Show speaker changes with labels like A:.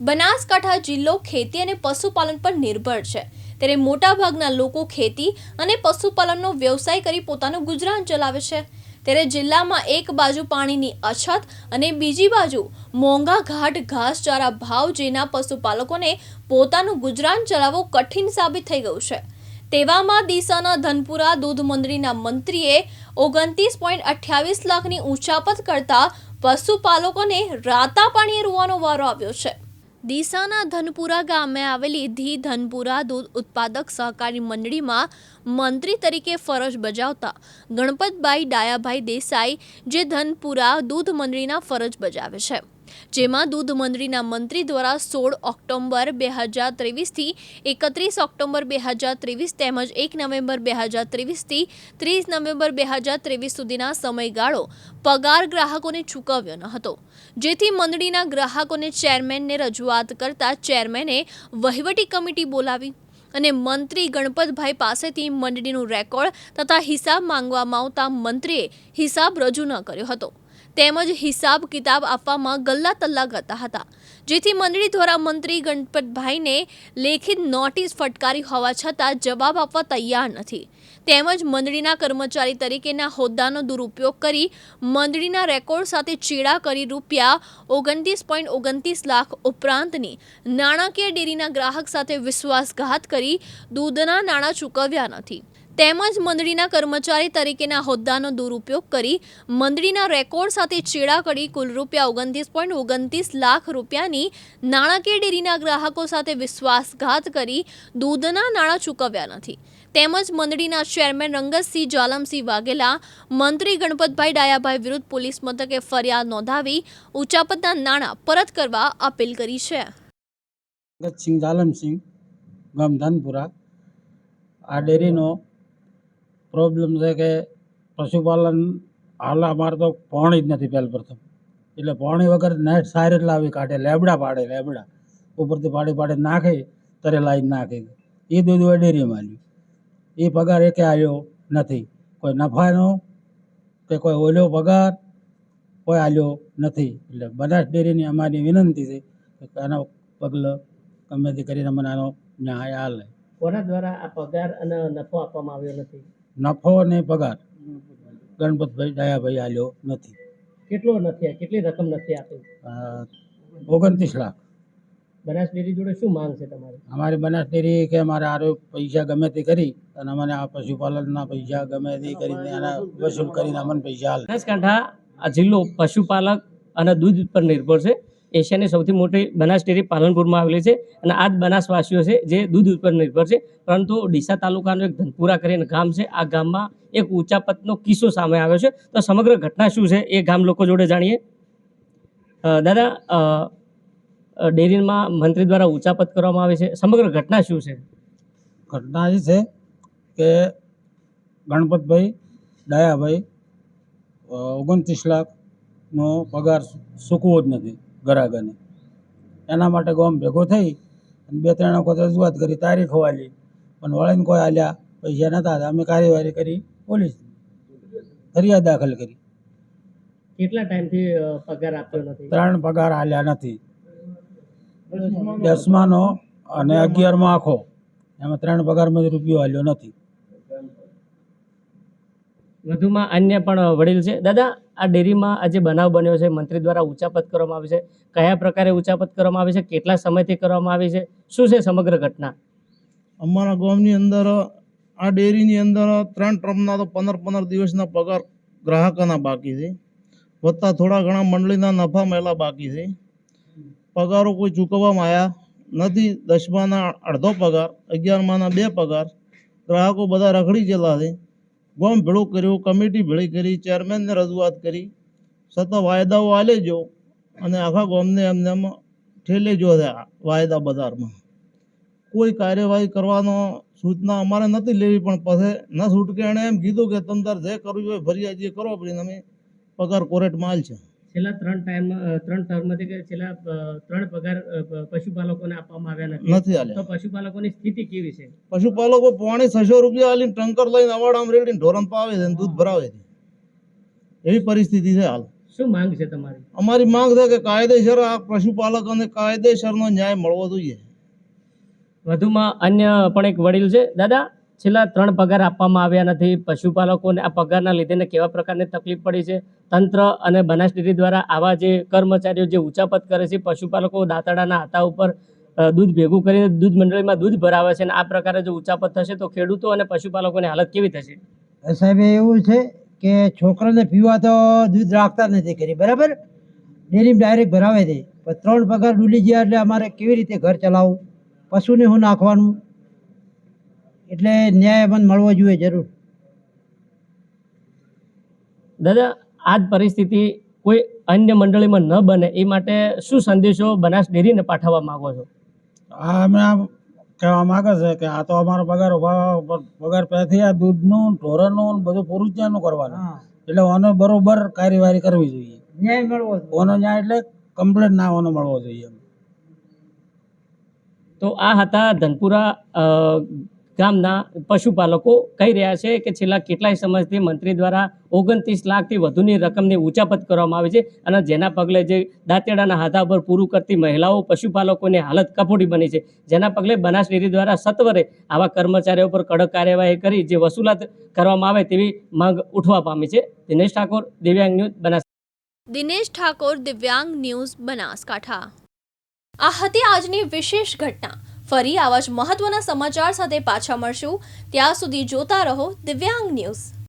A: બનાસકાંઠા જિલ્લો ખેતી અને પશુપાલન પર નિર્ભર છે. ત્યારે મોટાભાગના લોકો ખેતી અને પશુપાલનનો વ્યવસાય કરી પોતાનું ગુજરાન ચલાવે છે. ત્યારે જિલ્લામાં એક બાજુ પાણીની અછત અને બીજી બાજુ મોંઘા ઘાટ ઘાસચારા ભાવ જેના પશુપાલકોને પોતાનું ગુજરાન ચલાવવું કઠિન સાબિત થઈ ગયું છે. તેવામાં દિશાના ધનપુરા દૂધ મંડળીના મંત્રીએ ઓગણત્રીસ પોઈન્ટ અઠ્યાવીસ લાખની ઊંચાપત કરતા પશુપાલકોને રાતા પાણીએ રોવાનો વારો આવ્યો છે. ડીસાના ધનપુરા ગામે આવેલી ધી ધનપુરા દૂધ ઉત્પાદક સહકારી મંડળીમાં મંત્રી તરીકે ફરજ બજાવતા ગણપતભાઈ ડાયાભાઈ દેસાઈ, જે ધનપુરા દૂધ મંડળીના ફરજ બજાવે છે. જેમાં દૂધ મંડળીના મંત્રી દ્વારા સોળ ઓક્ટોબર બે હજાર ત્રેવીસથી એકત્રીસ ઓક્ટોબર બે હજાર ત્રેવીસ તેમજ એક નવેમ્બર બે હજાર ત્રેવીસથી ત્રીસ નવેમ્બર બે હજાર ત્રેવીસ સુધીના સમયગાળો પગાર ગ્રાહકોને ચૂકવ્યો ન હતો. જેથી મંડળીના ગ્રાહકોને ચેરમેનને રજૂઆત કરતા ચેરમેને વહીવટી કમિટી બોલાવી અને મંત્રી ગણપતભાઈ પાસેથી મંડળીનું રેકોર્ડ તથા હિસાબ માંગવામાં આવતા મંત્રીએ હિસાબ રજૂ ન કર્યો હતો. તેમજ હિસાબ કિતાબ આપવામાં ગલ્લા તલ્લા કરતા હતા. જેથી મંડળી દ્વારા મંત્રી ગણપતભાઈને લેખિત નોટિસ ફટકારી હોવા છતાં જવાબ આપવા તૈયાર નથી. તેમજ મંડળીના કર્મચારી તરીકેના હોદ્દાનો દુરુપયોગ કરી મંડળીના રેકોર્ડ સાથે ચેડા કરી રૂપિયા ઓગણત્રીસ પોઈન્ટ ઓગણત્રીસ લાખ ઉપરાંતની નાણાકીય ડેરીના ગ્રાહક સાથે વિશ્વાસઘાત કરી દૂધના નાણાં ચૂકવ્યા નથી. તેમજ મંડળીના કર્મચારી તરીકેના હોદ્દાનો દુરુપયોગ કરી મંડળીના રેકોર્ડ સાથે ચેડા કરી કુલ રૂપિયા ઓગણત્રીસ પોઈન્ટ ઓગણત્રીસ લાખ રૂપિયાની નાણાકીય ડેરીના ગ્રાહકો સાથે વિશ્વાસઘાત કરી દૂધના નાણાં ચૂકવ્યા નથી. તેમજ મંડળીના ચેરમેન રંગતસિંહ જાલમસિંહ વાઘેલા, મંત્રી ગણપતભાઈ ડાયાભાઈ વિરુદ્ધ પોલીસ મથકે ફરિયાદ નોંધાવી ઉચાપતના નાણાં પરત કરવા અપીલ કરી છે.
B: આ ડેરીનો પ્રોબ્લેમ છે કે પશુપાલન હાલ અમારે તો પાણી જ નથી પહેલ પ્રથમ. એટલે પાણી વગર નેટ સારી લાવી કાઢે, લેબડા પાડે, લેબડા. ઉપરથી પાડી પાડી નાખે, તરે લાવી નાખે. એ દૂધ હોય ડેરીમાં એ પગાર એકે આવ્યો નથી. કોઈ નફાનો કે કોઈ ઓલ્યો પગાર કોઈ આવ્યો નથી. એટલે બનાસ ડેરીની અમારી વિનંતી છે કે આનો પગલો ગમે તે કરીને મને આનો ન્યાય હાલે
C: કોના દ્વારા આ પગાર અને નફો આપવામાં આવ્યો નથી?
B: નફો અને પગાર. ગણપતભાઈ દયાભાઈ આલ્યો નથી.
C: કેટલો નથી કેટલી રકમ નથી આપી?
B: ઓગણત્રીસ લાખ.
C: બનાસ ડેરી જોડે શું માંગ છે તમારી?
B: અમારી બનાસ ડેરી કે અમારે આરો પૈસા ગમે તે કરી અને અમને આ પશુપાલનના પૈસા ગમે તે કરીને આના વસૂલ કરીને અમને પૈસા હાલ
C: બનાસકાંઠા આ જિલ્લો પશુપાલક અને દૂધ પર નિર્ભર છે. એશિયાની સૌથી મોટી બનાસ ડેરી પાલનપુરમાં આવેલી છે અને આ જ બનાસવાસીઓ છે જે દૂધ ઉપર નિર્ભર છે. પરંતુ ડીસા તાલુકાનું એક ધનપુરા કરીને ગામ છે. આ ગામમાં એક ઊંચાપતનો કિસ્સો સામે આવ્યો છે. તો સમગ્ર ઘટના શું છે એ ગામ લોકો જોડે જાણીએ. દાદા ડેરીમાં મંત્રી દ્વારા ઊંચાપત કરવામાં આવે છે. સમગ્ર ઘટના શું છે?
B: ઘટના એ છે કે ગણપતભાઈ દયાભાઈ ઓગણત્રીસ લાખનો પગાર ચૂકવો જ નથી. ગ્રાહકોને એના માટે ગામ ભેગો થઈ અને બે ત્રણ વખત રજૂઆત કરી તારીખો આલી પણ વળીને કોઈ આલ્યા પૈસા નતા તો અમે કાર્યવાહી કરી પોલીસ ફરિયાદ દાખલ કરી.
C: કેટલા ટાઈમથી પગાર આપ્યો નથી?
B: ત્રણ પગાર આલ્યા નથી. દસમાનો અને અગિયારમો આખો. એમાં ત્રણ પગારમાં રૂપિયો આલ્યો નથી.
C: વધુમાં અન્ય પણ વડીલ છે. દાદા, આ ડેરીમાં આજે બનાવ બન્યો છે, મંત્રી દ્વારા ઊંચાપત કરવામાં આવી છે. કયા પ્રકારે ઊંચાપત કરવામાં આવી છે? કેટલા સમયથી કરવામાં આવી છે? શું છે સમગ્ર ઘટના?
D: અમારા ગામની અંદર, આ ડેરીની અંદર ત્રણ ટ્રમના તો પંદર પંદર દિવસના પગાર ગ્રાહકોના બાકી છે. વત્તા થોડા ઘણા મંડળીના નફા મેલા બાકી છે. પગારો કોઈ ચૂકવવામાં આવ્યા નથી. દસમાના અડધો પગાર, અગિયારમાના બે પગાર. ગ્રાહકો બધા રખડી ગયેલા છે. ગામ ભેળો કર્યો, કમિટી ભેળી કરી ચેરમેનને રજૂઆત કરી. છતાં વાયદાઓ આલેજો અને આખા ગોમને એમને એમ ઠેલે જો વાયદા બજારમાં. કોઈ કાર્યવાહી કરવાનો સૂચના અમારે નથી લેવી, પણ પછી ન છૂટકે એણે એમ કીધું કે તમ તાર જે કરવું હોય ફરિયાદ જે કરો પછી અમે પગાર કોરેટ માલ છે.
C: છેલ્લા ત્રણ ટાઈમ ત્રણ ટર્મથી કે છેલ્લા ત્રણ પગાર પશુપાલકોને આપવામાં આવ્યા નથી.
D: નથી
C: તો પશુપાલકોની સ્થિતિ કેવી છે?
D: પશુપાલકો પોણી છસો રૂપિયા આલીને ટંકર લઈને અવાડામ રેડીને ઢોરણ પાવે છે અને દૂધ ભરાવે છે. એવી પરિસ્થિતિ છે હાલ.
C: શું માંગ છે તમારી?
D: અમારી માંગ છે કે કાયદેસર આ પશુપાલકોને કાયદેસરનો ન્યાય મળવો જોઈએ.
C: વધુમાં અન્ય પણ એક વડીલ છે. દાદા છેલ્લા ત્રણ પગાર આપવામાં આવ્યા નથી. પશુપાલકોને આ પગારના લીધેને કેવા પ્રકારની તકલીફ પડી છે? તંત્ર અને બનાસ ડેરી દ્વારા આવા જે કર્મચારીઓ જે ઉચાપત કરે છે, પશુપાલકો દાંતડાના હાથા ઉપર દૂધ ભેગું કરીને દૂધ મંડળીમાં દૂધ ભરાવે છે અને આ પ્રકારે જો ઉચાપત થશે તો ખેડૂતો અને પશુપાલકોની હાલત કેવી થશે?
E: સાહેબ એવું છે કે છોકરાને પીવા તો દૂધ રાખતા નથી કરી, બરાબર? ડેરીમાં ડાયરેક્ટ ભરાવે છે. પણ ત્રણ પગાર ડૂલી ગયા એટલે અમારે કેવી રીતે ઘર ચલાવવું? પશુને શું નાખવાનું? એટલે ન્યાય પણ મળવો જોઈએ જરૂર.
C: દાદા આ જ પરિસ્થિતિ કોઈ અન્ય મંડળીમાં ન બને એ માટે શું સંદેશો બનાસ ડેરીને પાઠવવા માંગો છો?
B: આ અમે આમ કહેવા માંગે છે કે આ તો અમારો પગાર ઉભા- પગાર પહેલાથી આ દૂધનું ઢોરનું બધું પૂરું જ ત્યાંનું કરવાનું એટલે ઓનો બરોબર કાર્યવાહી કરવી જોઈએ.
E: ન્યાય મળવો
B: ઓનો ન્યાય એટલે કમ્પ્લેટ ના ઓનો મળવો જોઈએ
C: તો આ હતા ધનપુરા ગામના પશુપાલકો કહી રહ્યા છે કે છેલ્લા કેટલાય સમયથી મંત્રી દ્વારા ઓગણત્રીસ લાખથી વધુની રકમની ઉચાપત કરવામાં આવે છે અને જેના પગલે જે દાંતેડાના હાથા પર પૂરું કરતી મહિલાઓ, પશુપાલકોની હાલત કફોડી બની છે. જેના પગલે બનાસ ડેરી દ્વારા સત્વરે આવા કર્મચારીઓ પર કડક કાર્યવાહી કરી જે વસૂલાત કરવામાં આવે તેવી માંગ ઉઠવા પામી છે. દિનેશ ઠાકોર, દિવ્યાંગ ન્યૂઝ, બનાસ
A: દિનેશ ઠાકોર, દિવ્યાંગ ન્યૂઝ, બનાસકાંઠા. આ હતી આજની વિશેષ ઘટના. ફરી આવા જ મહત્વના સમાચાર સાથે પાછા મળશું. ત્યાં સુધી જોતા રહો દિવ્યાંગ ન્યૂઝ.